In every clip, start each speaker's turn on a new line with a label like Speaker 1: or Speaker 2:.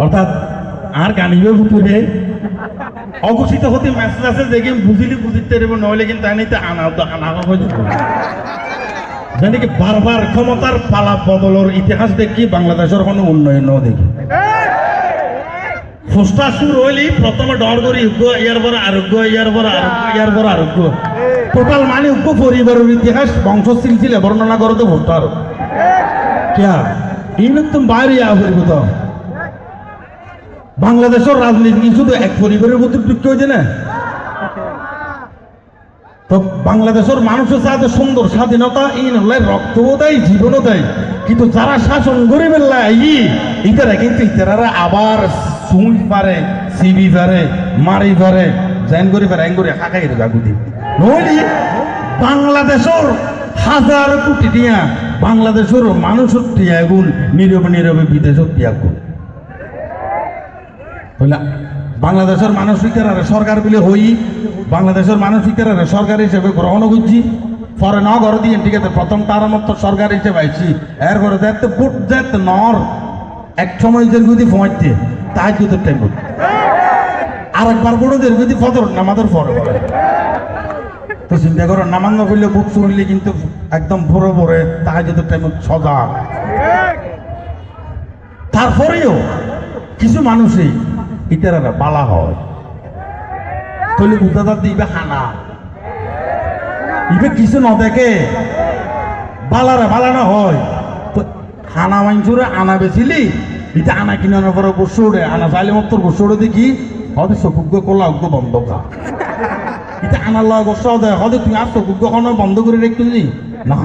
Speaker 1: অর্থাৎ আর অঘোষিত হতে মেসেজ আছে দেখে বুঝিলি, বুঝিতে নইলে কিন্তু আনা আনা হয়ে বারবার ক্ষমতার পালা বদলের ইতিহাস দেখি বাংলাদেশের কোনো উন্নয়ন দেখি। ফুসটা শুরু হইলি প্রথমে ডর করি ইয়ার পর আরোগ্য ইয়ার পর আরোগ্য ইয়ার পর আরোগ্য টোটাল মানে উগ্র পরিবারের ইতিহাস বংশ সিলসিলে বর্ণনা করতে ভোটার কিয়া? ইনতুম বাইরে ইয়া করিব তো বাংলাদেশের রাজনীতি শুধু এক পরিবারের মধ্যে টুকি হয়েছে না? তো বাংলাদেশের মানুষের সাথে সুন্দর স্বাধীনতা এই নয় রক্তও দেয়, জীবনও দেয়। কিন্তু যারা শাসন করে বেলা ই, ইতারা কিন্তু ইতারা আবার সুই পারে সিবি পারে, মারি পারে জেন করি পারে এন করে, হাঁকাই জাগুদি নইলি বাংলাদেশের হাজার কোটি টিয়া, বাংলাদেশের মানুষের টিয়া গুণ নীরবে নীরবে বিদেশের টিয়া গুণ। হইলা, বাংলাদেশের মানসিকের আর সরকার বলে হই, বাংলাদেশের মানসিকের আর সরকার হিসেবে গ্রহণ করছি। পরে ন ঘর দিয়ে ঠিক আছে প্রথম তার মতো সরকার হিসেবে আইছি। এর ঘরে দেখতে বুট দেখতে নর, এক সময় যে যদি পৌঁছতে আর একবার বড় দের যদি ফদর নামাদের পরে পরে। তো চিন্তা করো নামাজ না করলে বুক চুরলে কিন্তু একদম ভরে ভরে যদি টাইম সজা তারপরেও কিছু মানুষই ইতারা বালা হয়। তৈলি উদাদার দিবে হানা। ইবে কিছু ন দেখে বালারে বালানো হয়। তো হানা মাইনসুরে আনা বেছিলি এটা আনা কিনানোর পরে উঠে আনা চাইলে মতো বসে উঠে দেখি হয়তো চকুগ্য কলা উগ্য বন্ধ এটা আনার লয় বসে দেয়। হয়তো তুমি আর চকুগ্য বন্ধ করে রেখেছি না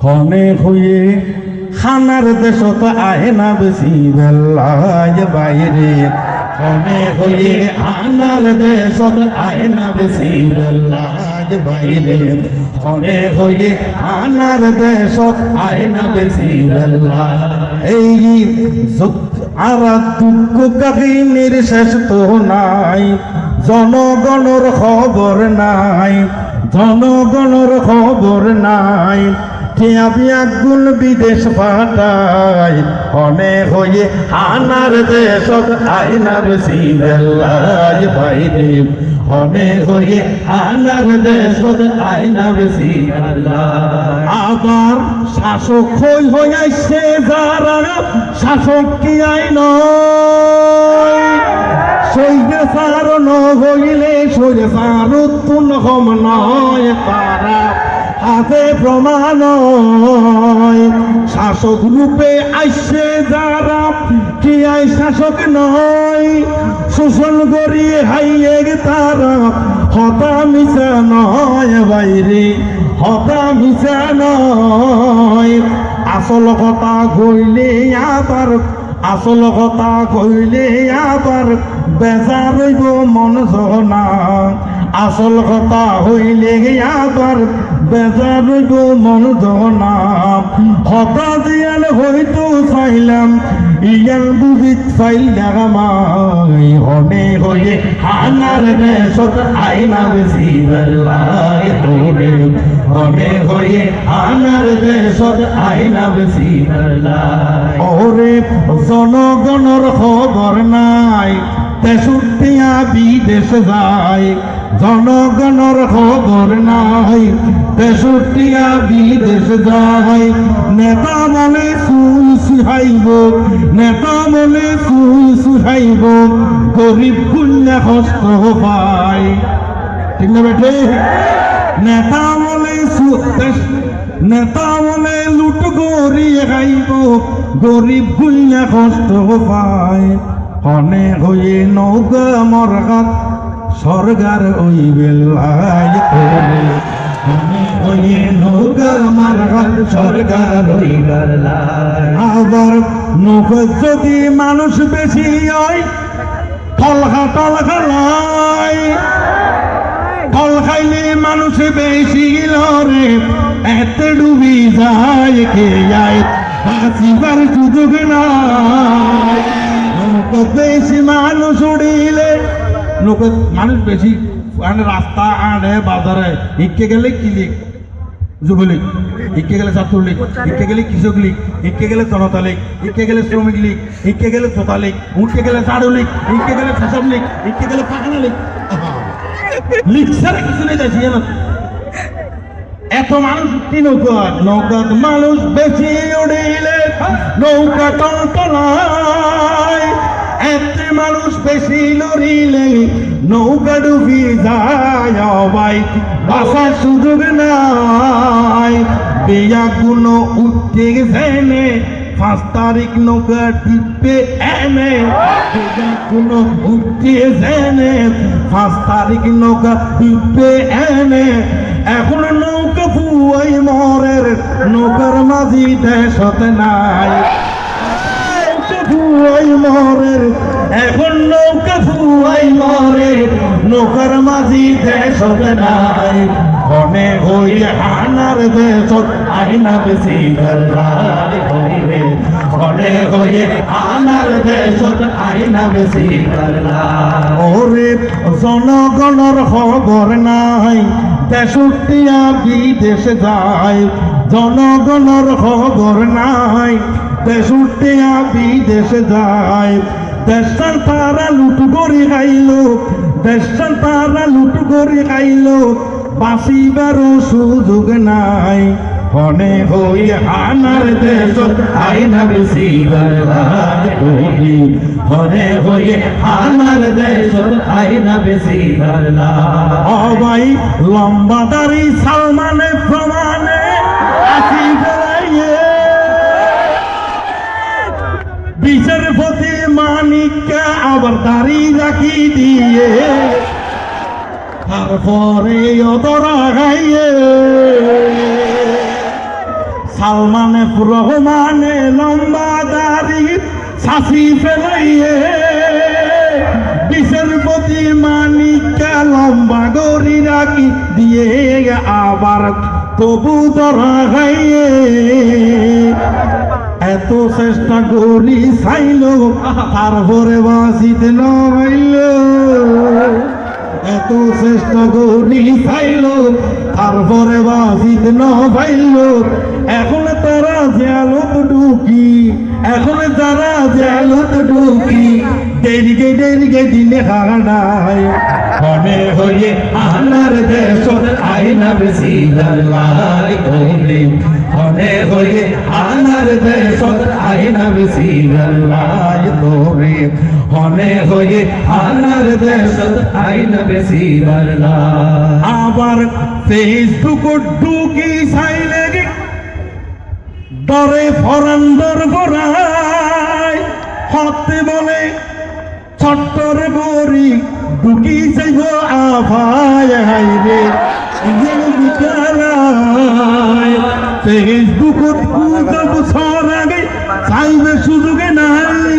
Speaker 1: ক্ষণে হয়ে খানার দেশত আহে না বেশি বেলায় বাইরে। ক্ষণে হয়ে আনার দেশত আহে না বেশি বেলায় বাইরে। ক্ষণে হয়ে আনার দেশত আহে না বেশি বেলা এই আর দুঃখ কাহিনীর শেষ তো নাই। জনগণর খবর নাই, জনগণর খবর নাই। টিয়াবি বিদেশ পাঠাই অনে হয়ে আনার দেশত আইনার সিবেলাই বাইরে। অনে হয়ে আনার দেশত আইনার সিবেলাই আবার শাসক হই হইয়াছে যারা, শাসক কি আইন? সৈন্য সার ন হইলে সৈন্য সার উত্তম হম নয় তারা। হাতে প্রমাণ শাসক রূপে আইসে যারা। কি আই শাসক নয়, শোষণ করি হাইয়ে তারা। হতা মিশা নয় বাইরে, হতা মিশা নয়। আসল কথা কইলে আবার, আসল কথা কইলে আবার বেজা রইব মন সহনা আসল কথা হইলে আবার বেজা রইব মন সহনা হতা দিয়াল হইতো চাইলাম ইয়াল বুঝিত চাইলাম আই হনে হয়ে আনার দেশত আইনা বেশি বেলায় তোরে হনে হয়ে আনার দেশত আইনা বেশি বেলায় ওরে জনগণর খবর নাই তেষট্টিয়া বিদেশ যায়। জনগণর খবর নাই। তেষট্টিয়া বিদেশ যায়। নেতা বলে সুই সুহাইব, নেতা বলে সুই সুহাইব, গরিব কন্যা কষ্ট পায় ঠিক না বেঠে? নেতা বলে নেতা বলে লুট গরিয়ে খাইব, গরিব কন্যা কষ্ট পায় হনে হয়ে নৌকা মরগাত সরকার ওই বেলায় তোরে হনে হয়ে নৌকা মরগাত ওই আবার নৌকা যদি মানুষ বেশি হয় তলখা তলখা লাই ফল খাইলে মানুষ বেশি লরে এত ডুবি যায় কে যায় বাঁচিবার সুযোগ নাই। বেশি মানুষ উড়িলে নৌকো মানুষ বেশি মানে রাস্তা আড়ে বাজারে ইকে গেলে কিলিক যুবলীগ ইকে গেলে ছাত্রলীগ ইকে গেলে কৃষক লীগ ইকে গেলে জনতা লীগ ইকে গেলে শ্রমিক লীগ ইকে গেলে চোতা লীগ উঠকে গেলে ঝাড়ু লীগ ইকে গেলে ফ্যাশন লীগ ইকে গেলে পাখানা লীগ আহা। লীগ ছাড়া কিছু নেই যাচ্ছি জানো এত মানুষ উঠতি নৌকা নৌকাত মানুষ বেশি উড়িলে নৌকা টলটলায় এত মানুষ বেশি লড়িলে নৌকা ডুবি যায় ভাই বাসার সুযোগ নাই। বিয়া গুলো উঠতে গেছে পাঁচ তারিখ নৌকা টিপে এনে। উঠতে জেনে পাঁচ তারিখ নৌকা টিপে এনে। এখন নৌকা ফুয়াই মরের, নৌকার মাঝি দেশতে নাই। এখন নৌকা ফুয়াই মরের নৌকার মাঝি দেশতে নাই। মনে হইলে আনার দেশত আইনা বেশি বেশি ওরে জনগণর খবর নাই তেষট্টিয়া বিদেশে যায়। জনগণর খবর নাই তেষট্টিয়া বিদেশে যায়। দেশান তারা লুট করি খাইল দেশান তারা লুট করি খাইল। বাঁচিবারও সুযোগ নাই। হনে হই আনার দেশ আইনা বেশি করি হনে হই আনার দেশ আইনা বেশি অবাই লম্বা দাড়ি সালমানে প্রমাণে আসি বিচার প্রতি মানিকা আবার দাড়ি রাখি দিয়ে। তারপরে অতরা গাইয়ে সালমানে রহমানে লম্বা দাড়ি শাসি ফেলাইয়ে। বিষের প্রতি মানিকা লম্বা গরি রাখি দিয়ে আবার তবু ধরা গাইয়ে এত চেষ্টা করি চাইল, তারপরে বাঁচিতে নইল এত চেষ্টা করি চাইল, তারপরে বাঁচিতে ন পাইল এখন তারা জেলত ঢুকি, এখন তারা জেলত ঢুকি দেরিকে দেরিকে দিনে হারায় মনে হয়ে আনার দেশ আইনা বেশি লাই কইলে মনে হয়ে আনার দেশ আইনা বেশি লাই তোরে মনে হয়ে আনার দেশ আইনা বেশি আবার ফেসবুক ঢুকি সাইলে দরে ফরান্দর গড়াই হতে বলে ছট্টর গরি ঢুকি যাইব আভায় হাইরে ফেসবুকত গুজব ছড়াবে চাইবে সুযোগে নাই।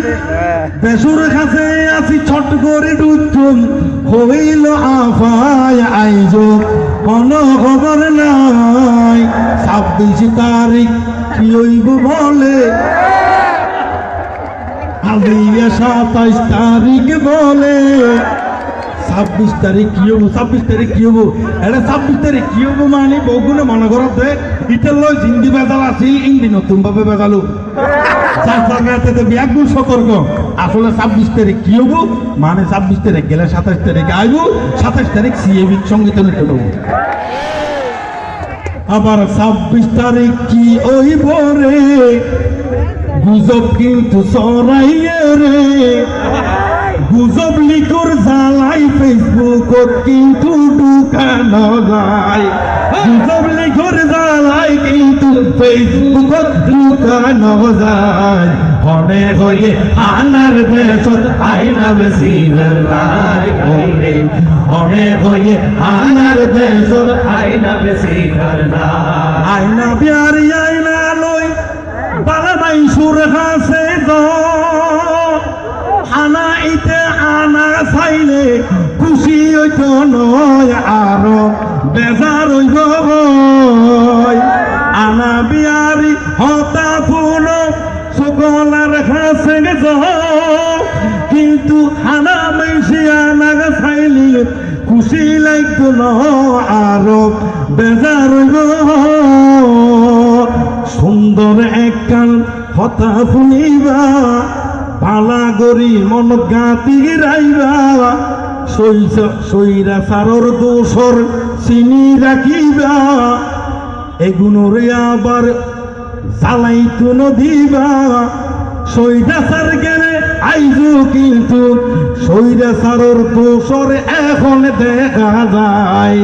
Speaker 1: বেসুর কাছে আসি ছট করে ডুচুম হইল আফায় আইজ কোন খবর নাই। ছাব্বিশ তারিখ কি হইব বলে? আলিয়া সাতাইশ তারিখ বলে। ছাব্বিশ তারিখ কি হব, ছাব্বিশ তারিখ কি হব? এটা ছাব্বিশ তারিখ কি হব মানে বগুনে মনে করতে ইটার লয় হিন্দি বেজাল আছিল ইন্দি নতুন ভাবে বেজালো। ব্যাগুল সতর্ক। আসলে ছাব্বিশ তারিখ কি হব? মানে ছাব্বিশ তারিখ গেলে সাতাশ তারিখ আইব সাতাশ তারিখ সিএবি সংগীত নৃত্য দেবো আবার ছাব্বিশ তারিখ কি ওই ভোরে গুজব কিন্তু সরাইয়ে রে। গুজব লিখর জ্বালাই, ফেসবুকত কিন্তু ঢুকানো যায়। গুজব লিখর জ্বালাই কিন্তু ফেসবুকত ঢুকানো যায়। মনে হয়ে আনার দেশত আইনা বেশি লাই করে। মনে হয়ে আনার দেশত আইনা বেশি বিয়ারি আইনা লই সুর হাসে আনা ইতে আনা চাইলে খুশি হইত নয়, আরও বেজার হইব। আনা বিয়ারি কিন্তু আনা মেশি আনা চাইলে খুশি লাগতো ন আরও বেজার হইব কথা শুনিবা পালা গরি মন গাতি রাইবা সৈরা সারর দোষর চিনি রাখিবা। এগুনোরে আবার জ্বালাইতো নদীবা। সৈরা সার গেলে আইজু কিন্তু সৈরা সারর দোষর এখন দেখা যায়।